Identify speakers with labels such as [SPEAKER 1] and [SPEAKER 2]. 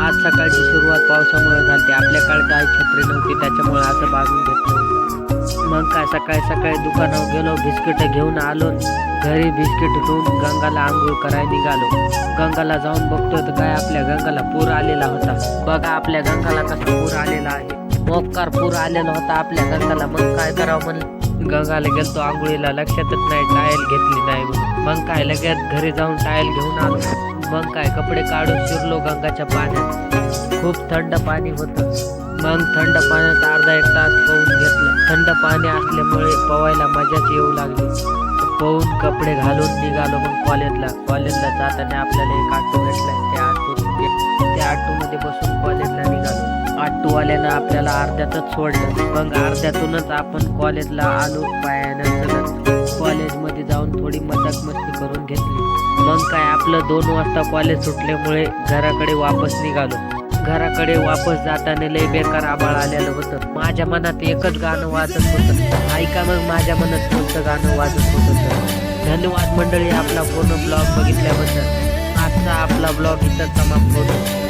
[SPEAKER 1] आज सकाळची सुरुवात पावसामुळे झाली. आपल्याकडे काय छत्री नव्हती त्याच्यामुळे असं बागून घेतलं. मग काय सकाळी सकाळी दुकानावर गेलो बिस्किट घेऊन आलो घरी बिस्किट ठेवून गंगाला आंघोळ करायला निघालो. गंगाला जाऊन बघतो तर काय आपल्या गंगाला पूर आलेला होता. बघा आपल्या गंगाला कसा पूर आलेला आहे. मोकार पूर आलेला होता आपल्या गंगाला. मग काय करावं म्हणलं? गंगाला गेलतो आंघोळीला. लक्षातच नाही टायल घेतली नाही मग काय लगेच घरी जाऊन टायल घेऊन आलो. मग काय कपडे काढून शिरलो गंगाच्या पाण्यात. खूप थंड पाणी होतं. मग थंड पाण्यात अर्धा एक तास पोहून घेतलं. थंड पाणी असल्यामुळे पवायला मजाच येऊ लागली. पोहून कपडे घालून निघालो मग कॉलेजला. कॉलेजला जाताना आपल्याला एक आटो भेटला. त्या त्या ऑटोमध्ये बसून कॉलेजला निघालो. ऑटोवाल्यानं आपल्याला अर्ध्यातच सोडलं. मग अर्ध्यातूनच आपण कॉलेजला आलो. पायानं कॉलेजमध्ये जाऊन थोडी मजाक मस्ती करून घेतली. मग काय आपलं दोन वाजता कॉलेज सुटल्यामुळे घराकडे वापस निघालो. घराकडे वापस जाताना लय बेकार आबाळ आलेलं होतं. माझ्या मनात एकच गाणं वाजत होतं. ऐका मग माझ्या मनात कोणतं गाणं वाजत होतं धन्यवाद मंडळी आपला पूर्ण ब्लॉग बघितल्याबद्दल. आजचा आपला ब्लॉग इथं समाप्त होतो.